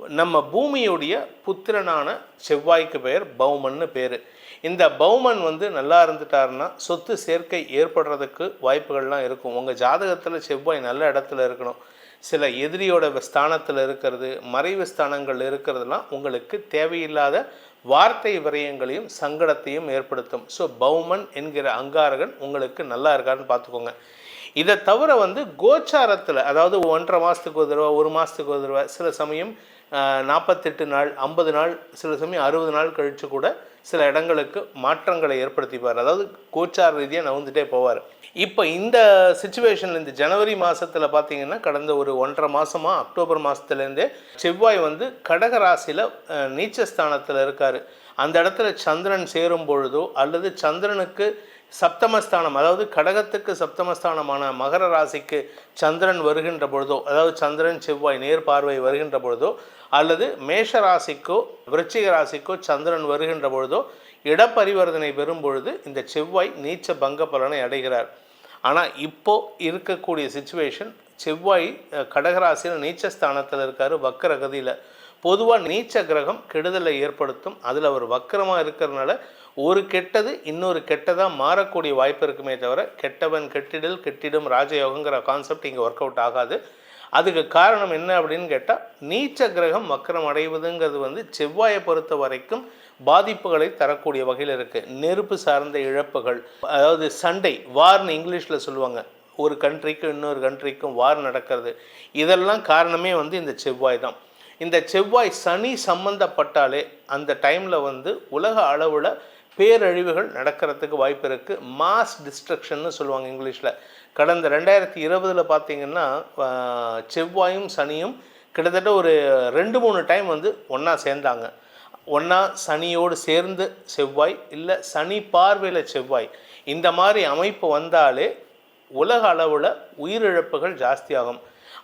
நம்ம பூமியுடைய புத்திரனான செவ்வாய்க்கு பெயர் பௌமன்னு பேர். இந்த பௌமன் வந்து நல்லா இருந்துட்டாருன்னா சொத்து சேர்க்கை ஏற்படுறதுக்கு வாய்ப்புகள்லாம் இருக்கும். உங்கள் ஜாதகத்தில் செவ்வாய் நல்ல இடத்துல இருக்கணும். சில எதிரியோட ஸ்தானத்தில் இருக்கிறது மறைவு ஸ்தானங்கள் இருக்கிறதுலாம் உங்களுக்கு தேவையில்லாத வார்த்தை விரயங்களையும் சங்கடத்தையும் ஏற்படுத்தும். ஸோ பௌமன் என்கிற அங்காரகன் உங்களுக்கு நல்லா இருக்காருன்னு பார்த்துக்கோங்க இதை தவிர வந்து கோச்சாரத்தில் அதாவது ஒன்றரை மாதத்துக்கு ஒரு தடவை ஒரு மாதத்துக்கு ஒரு தடவை சில சமயம் நாற்பத்தெட்டு நாள் ஐம்பது நாள் சில சமயம் அறுபது நாள் கழித்து கூட சில இடங்களுக்கு மாற்றங்களை ஏற்படுத்திப்பார். அதாவது கோச்சார் ரீதியாக நவுந்துட்டே போவார். இப்போ இந்த சுச்சுவேஷனில் இந்த ஜனவரி மாதத்தில் பார்த்தீங்கன்னா கடந்த ஒரு ஒன்றரை மாதமாக அக்டோபர் மாதத்துலேருந்தே செவ்வாய் வந்து கடக ராசியில் நீச்சஸ்தானத்தில் இருக்கார். அந்த இடத்துல சந்திரன் சேரும் பொழுதோ அல்லது சந்திரனுக்கு சப்தமஸ்தானம் அதாவது கடகத்துக்கு சப்தமஸ்தானமான மகர ராசிக்கு சந்திரன் வருகின்ற பொழுதோ அதாவது சந்திரன் செவ்வாய் நேர் பார்வை வருகின்ற பொழுதோ அல்லது மேஷ ராசிக்கோ விருச்சிக ராசிக்கோ சந்திரன் வருகின்ற பொழுதோ இடப்பரிவர்த்தனை பெறும் பொழுது இந்த செவ்வாய் நீச்ச பங்க பலனை அடைகிறார். ஆனால் இப்போ இருக்கக்கூடிய சுச்சுவேஷன் செவ்வாய் கடகராசியில் நீச்சஸ்தானத்தில் இருக்கார் வக்கரகதியில். பொதுவாக நீச்ச கிரகம் கெடுதலை ஏற்படுத்தும். அதில் அவர் வக்கரமாக இருக்கிறதுனால ஒரு கெட்டது இன்னொரு கெட்டதாக மாறக்கூடிய வாய்ப்பு இருக்குமே தவிர கெட்டவன் கெட்டிடல் கெட்டிடும் ராஜயோகங்கிற கான்செப்ட் இங்கே ஒர்க் அவுட் ஆகாது. அதுக்கு காரணம் என்ன அப்படின்னு கேட்டால் நீச்ச கிரகம் வக்கரம் அடைவதுங்கிறது வந்து செவ்வாயை பொறுத்த வரைக்கும் பாதிப்புகளை தரக்கூடிய வகையில் இருக்குது நெருப்பு சார்ந்த இழப்புகள் அதாவது சண்டை வார்னு இங்கிலீஷில் சொல்லுவாங்க. ஒரு கண்ட்ரிக்கும் இன்னொரு கண்ட்ரிக்கும் வார் நடக்கிறது. இதெல்லாம் காரணமே வந்து இந்த செவ்வாய் தான். இந்த செவ்வாய் சனி சம்பந்தப்பட்டாலே அந்த டைமில் வந்து உலக அளவில் பேரழிவுகள் நடக்கிறதுக்கு வாய்ப்பு இருக்குது மாஸ் டிஸ்ட்ரக்ஷன்னு சொல்லுவாங்க இங்கிலீஷில் கடந்த ரெண்டாயிரத்தி இருபதில் பார்த்தீங்கன்னா செவ்வாயும் சனியும் கிட்டத்தட்ட ஒரு ரெண்டு மூணு டைம் வந்து ஒன்றா சேர்ந்தாங்க. ஒன்றா சனியோடு சேர்ந்து செவ்வாய் இல்லை சனி பார்வையில் செவ்வாய். இந்த மாதிரி அமைப்பு வந்தாலே உலக அளவில் உயிரிழப்புகள் ஜாஸ்தியாகும்.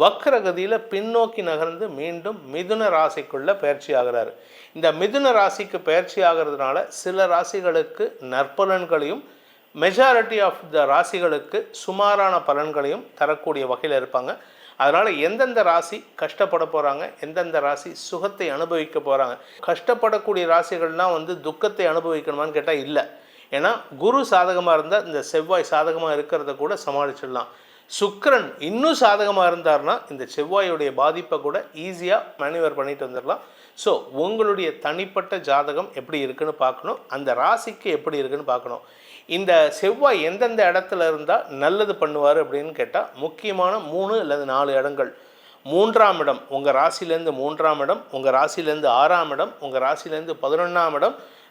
வக்கரகதியில் பின்னோக்கி நகர்ந்து மீண்டும் மிதுன ராசிக்குள்ளே பயிற்சி ஆகிறார் இந்த மிதுன ராசிக்கு பயிற்சி ஆகிறதுனால சில ராசிகளுக்கு நற்பலன்களையும் மெஜாரிட்டி ஆஃப் த ராசிகளுக்கு சுமாரான பலன்களையும் தரக்கூடிய வகையில் இருப்பாங்க. அதனால் எந்தெந்த ராசி கஷ்டப்பட போகிறாங்க எந்தெந்த ராசி சுகத்தை அனுபவிக்க போகிறாங்க கஷ்டப்படக்கூடிய ராசிகள்னால் வந்து துக்கத்தை அனுபவிக்கணுமான்னு கேட்டால் இல்லை. ஏன்னா குரு சாதகமாக இருந்தால் இந்த செவ்வாய் சாதகமாக இருக்கிறத கூட சமாளிச்சிடலாம். சுக்கரன் இன்னும் சாதகமாக இருந்தார்னா இந்த செவ்வாயுடைய பாதிப்பை கூட ஈஸியாக மேனுவர் பண்ணிட்டு வந்துடலாம். ஸோ உங்களுடைய தனிப்பட்ட ஜாதகம் எப்படி இருக்குன்னு பார்க்கணும். அந்த ராசிக்கு எப்படி இருக்குன்னு பார்க்கணும். இந்த செவ்வாய் எந்தெந்த இடத்துல இருந்தால் நல்லது பண்ணுவார் அப்படின்னு கேட்டால் முக்கியமான மூணு அல்லது நாலு இடங்கள். மூன்றாம் இடம் உங்கள் ராசிலேருந்து மூன்றாம் இடம் உங்கள் ராசிலேருந்து ஆறாம் இடம் உங்கள் ராசிலேருந்து பதினொன்றாம் இடம்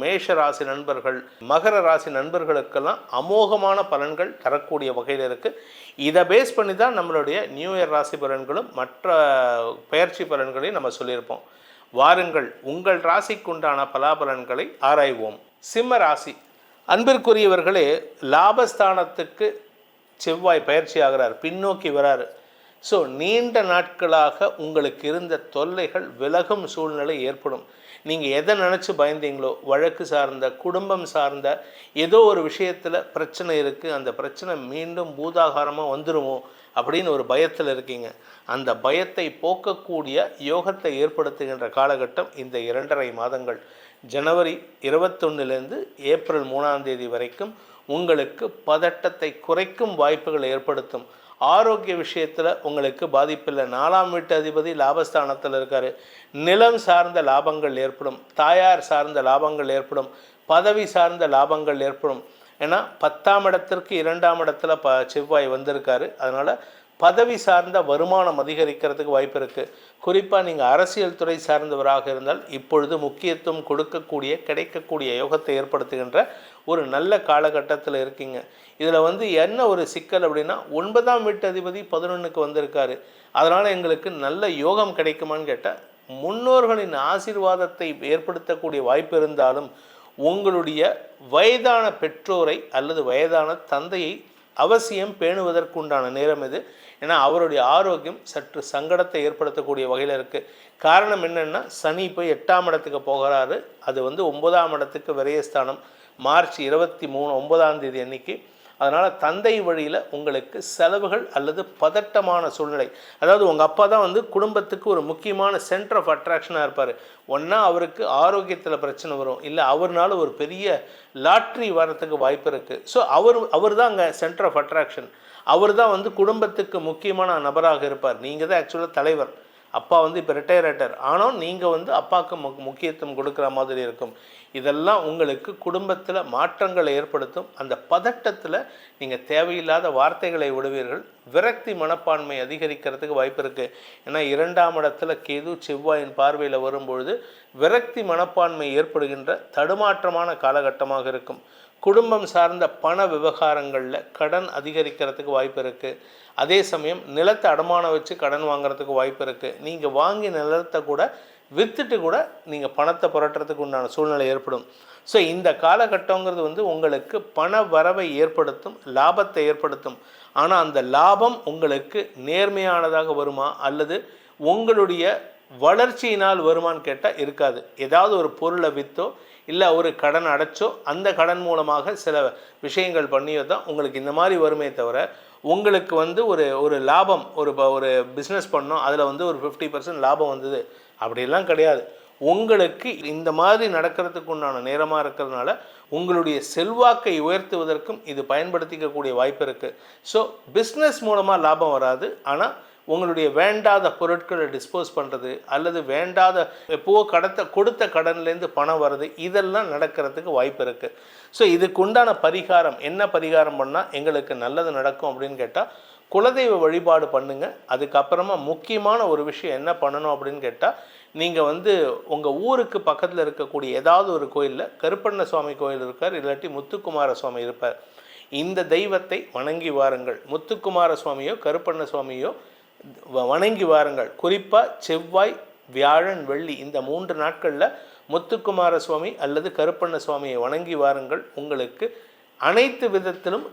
மேஷ ராசி நண்பர்கள் மகர ராசி நண்பர்களுக்கெல்லாம் அமோகமான பலன்கள் தரக்கூடிய வகையில் இருக்குது இதை பேஸ் பண்ணி தான் நம்மளுடைய நியூ இயர் ராசி பலன்களும் மற்ற பயிற்சி பலன்களையும் நம்ம சொல்லியிருப்போம். வாருங்கள் உங்கள் ராசிக்குண்டான பலாபலன்களை ஆராய்வோம். சிம்ம ராசி அன்பிற்குரியவர்களே லாபஸ்தானத்துக்கு செவ்வாய் பயிற்சி ஆகிறார் பின்னோக்கி வராரு. ஸோ நீண்ட நாட்களாக உங்களுக்கு இருந்த தொல்லைகள் விலகும் சூழ்நிலை ஏற்படும். நீங்கள் எதை நினச்சி பயந்தீங்களோ வழக்கு சார்ந்த குடும்பம் சார்ந்த ஏதோ ஒரு விஷயத்தில் பிரச்சனை இருக்குது அந்த பிரச்சனை மீண்டும் பூதாகாரமாக வந்துடுமோ அப்படின்னு ஒரு பயத்தில் இருக்கீங்க. அந்த பயத்தை போக்கக்கூடிய யோகத்தை ஏற்படுத்துகின்ற காலகட்டம் இந்த இரண்டரை மாதங்கள். ஜனவரி இருபத்தொன்னுலேருந்து ஏப்ரல் மூணாம் தேதி வரைக்கும் உங்களுக்கு பதட்டத்தை குறைக்கும் வாய்ப்புகள் ஏற்படுத்தும். ஆரோக்கிய விஷயத்தில் உங்களுக்கு பாதிப்பில்லை. நாலாம் வீட்டு அதிபதி லாபஸ்தானத்தில் இருக்கார். நிலம் சார்ந்த லாபங்கள் ஏற்படும். தாயார் சார்ந்த லாபங்கள் ஏற்படும். பதவி சார்ந்த லாபங்கள் ஏற்படும். ஏன்னா பத்தாம் இடத்திற்கு இரண்டாம் இடத்துல ப செவ்வாய் வந்திருக்காரு. அதனால் பதவி சார்ந்த வருமானம் அதிகரிக்கிறதுக்கு வாய்ப்பு இருக்குது குறிப்பாக நீங்கள் அரசியல் துறை சார்ந்தவராக இருந்தால் இப்பொழுது முக்கியத்துவம் கொடுக்கக்கூடிய கிடைக்கக்கூடிய யோகத்தை ஏற்படுத்துகின்ற ஒரு நல்ல காலகட்டத்தில் இருக்கீங்க. இதில் வந்து என்ன ஒரு சிக்கல் அப்படின்னா ஒன்பதாம் வீட்டு அதிபதி பதினொன்றுக்கு வந்திருக்காரு. அதனால் எங்களுக்கு நல்ல யோகம் கிடைக்குமான்னு கேட்டால் முன்னோர்களின் ஆசீர்வாதத்தை ஏற்படுத்தக்கூடிய வாய்ப்பு இருந்தாலும் உங்களுடைய வயதான பெற்றோரை அல்லது வயதான தந்தையை அவசியம் பேணுவதற்குண்டான நேரம் இது. ஏன்னா அவருடைய ஆரோக்கியம் சற்று சங்கடத்தை ஏற்படுத்தக்கூடிய வகையில் இருக்குது காரணம் என்னென்னா சனி போய் எட்டாம் இடத்துக்கு போகிறாரு. அது வந்து ஒன்பதாம் இடத்துக்கு விரயஸ்தானம். மார்ச் இருபத்தி மூணு ஒன்பதாம் தேதி அன்னைக்கு அதனால் தந்தை வழியில் உங்களுக்கு செலவுகள் அல்லது பதட்டமான சூழ்நிலை. அதாவது உங்கள் அப்பா தான் வந்து குடும்பத்துக்கு ஒரு முக்கியமான சென்டர் ஆஃப் அட்ராக்ஷனாக இருப்பார். ஒன்றா அவருக்கு ஆரோக்கியத்தில் பிரச்சனை வரும். இல்லை அவர்னால ஒரு பெரிய லாட்ரி வரத்துக்கு வாய்ப்பு இருக்குது ஸோ அவர் அவர் தான் அங்கே சென்டர் ஆஃப் அட்ராக்ஷன் அவர் தான் வந்து குடும்பத்துக்கு முக்கியமான நபராக இருப்பார். நீங்கள் தான் ஆக்சுவலாக தலைவர். அப்பா வந்து இப்போ ரிட்டையர் ஆகிட்டார் ஆனால் நீங்கள் வந்து அப்பாவுக்கு மு முக்கியத்துவம் கொடுக்குற மாதிரி இருக்கும். இதெல்லாம் உங்களுக்கு குடும்பத்தில் மாற்றங்களை ஏற்படுத்தும். அந்த பதட்டத்தில் நீங்கள் தேவையில்லாத வார்த்தைகளை விடுவீர்கள். விரக்தி மனப்பான்மை அதிகரிக்கிறதுக்கு வாய்ப்பு இருக்குது ஏன்னா இரண்டாம் இடத்துல கேது செவ்வாயின் பார்வையில் வரும்பொழுது விரக்தி மனப்பான்மை ஏற்படுகின்ற தடுமாற்றமான காலகட்டமாக இருக்கும். குடும்பம் சார்ந்த பண விவகாரங்களில் கடன் அதிகரிக்கிறதுக்கு வாய்ப்பு இருக்குது அதே சமயம் நிலத்தை அடமானம் வச்சு கடன் வாங்குறதுக்கு வாய்ப்பு இருக்குது நீங்கள் வாங்கிய நிலத்தை கூட விற்றுட்டு கூட நீங்கள் பணத்தை புரட்டுறதுக்கு உண்டான சூழ்நிலை ஏற்படும். ஸோ இந்த காலகட்டங்கிறது வந்து உங்களுக்கு பண வரவை ஏற்படுத்தும் லாபத்தை ஏற்படுத்தும். ஆனால் அந்த லாபம் உங்களுக்கு நேர்மையானதாக வருமா? அல்லது உங்களுடைய வளர்ச்சியினால் வருமானு கேட்டால் இருக்காது. ஏதாவது ஒரு பொருளை விற்றோ இல்லை ஒரு கடன் அடைச்சோ அந்த கடன் மூலமாக சில விஷயங்கள் பண்ணியோ தான் உங்களுக்கு இந்த மாதிரி வருமே தவிர உங்களுக்கு வந்து ஒரு ஒரு லாபம் ஒரு ஒரு பிஸ்னஸ் பண்ணோம் அதில் வந்து ஒரு ஃபிஃப்டி பர்சன்ட் லாபம் வந்தது. அப்படிலாம் கிடையாது. உங்களுக்கு இந்த மாதிரி நடக்கிறதுக்கு உண்டான நேரமாக இருக்கிறதுனால உங்களுடைய செல்வாக்கை உயர்த்துவதற்கும் இது பயன்படுத்திக்கக்கூடிய வாய்ப்பு இருக்குது ஸோ பிஸ்னஸ் மூலமாக லாபம் வராது. ஆனால் உங்களுடைய வேண்டாத பொருட்களை டிஸ்போஸ் பண்ணுறது அல்லது வேண்டாத எப்போவோ கடத்த கொடுத்த கடன்லேருந்து பணம் வருது இதெல்லாம் நடக்கிறதுக்கு வாய்ப்பு இருக்குது ஸோ இதுக்கு உண்டான பரிகாரம் என்ன பரிகாரம் பண்ணால் எங்களுக்கு நல்லது நடக்கும் அப்படின்னு கேட்டால் குலதெய்வ வழிபாடு பண்ணுங்கள் அதுக்கப்புறமா முக்கியமான ஒரு விஷயம் என்ன பண்ணணும் அப்படின்னு கேட்டால் நீங்கள் வந்து உங்கள் ஊருக்கு பக்கத்தில் இருக்கக்கூடிய ஏதாவது ஒரு கோயிலில் கருப்பண்ண சுவாமி கோயில் இருக்கார் இல்லாட்டி முத்துக்குமார சுவாமி இருப்பார். இந்த தெய்வத்தை வணங்கி வாருங்கள். முத்துக்குமார சுவாமியோ கருப்பண்ண சுவாமியோ வணங்கி வாருங்கள். குறிப்பாக செவ்வாய் வியாழன் வெள்ளி இந்த மூன்று நாட்களில் முத்துக்குமார சுவாமி அல்லது கருப்பண்ண சுவாமியை வணங்கி வாருங்கள். உங்களுக்கு அனைத்து விதத்திலும்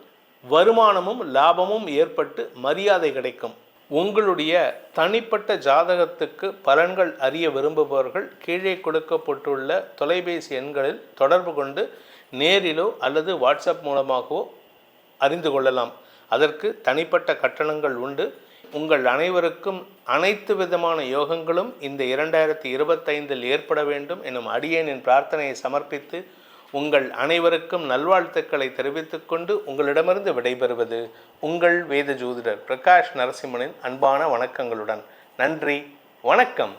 வருமானமும் லாபமும் ஏற்பட்டு மரியாதை கிடைக்கும். உங்களுடைய தனிப்பட்ட ஜாதகத்துக்கு பலன்கள் அறிய விரும்புபவர்கள் கீழே கொடுக்கப்பட்டுள்ள தொலைபேசி எண்களில் தொடர்பு கொண்டு நேரிலோ அல்லது வாட்ஸ்அப் மூலமாகவோ அறிந்து கொள்ளலாம். அதற்கு தனிப்பட்ட கட்டணங்கள் உண்டு. உங்கள் அனைவருக்கும் அனைத்து விதமான யோகங்களும் இந்த இரண்டாயிரத்தி இருபத்தைந்தில் ஏற்பட வேண்டும் எனும் அடியேனின் பிரார்த்தனையை சமர்ப்பித்து உங்கள் அனைவருக்கும் நல்வாழ்த்துக்களை தெரிவித்துக் கொண்டு உங்களிடமிருந்து விடைபெறுவது உங்கள் வேத ஜோதிடர் பிரகாஷ் நரசிம்மனின் அன்பான வணக்கங்களுடன். நன்றி வணக்கம்.